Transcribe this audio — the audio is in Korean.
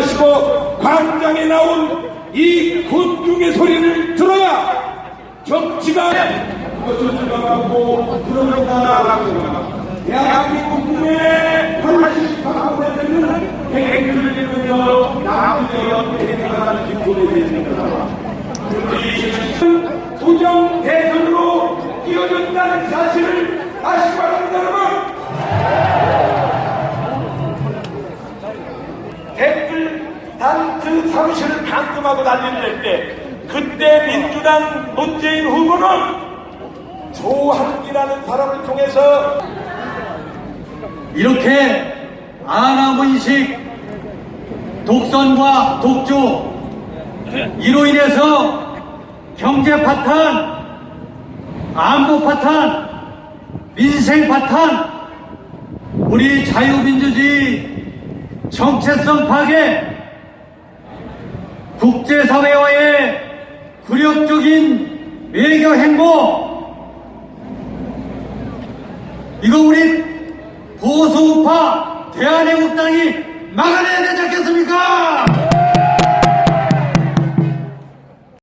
하시고 광장에 나온 이 군중의 소리를 들어야 정치가 그것을 주장하고 그런 나라고 대한민국 국민의 84%는 행위를 이루며 남의 옆에 행하는 기쁨이 되십니다. 부정 대선으로 댓글 단 그 사무실을 감금하고 난리를 낼 때 그때 민주당 문재인 후보는 조한기라는 사람을 통해서 이렇게 아나무인식 독선과 독조 이로 인해서 경제 파탄, 안보 파탄, 민생 파탄, 우리 자유민주주의 정체성 파괴, 국제사회와의 굴욕적인 외교 행보, 이거 우리 보수우파 대한애국당이 않겠습니까?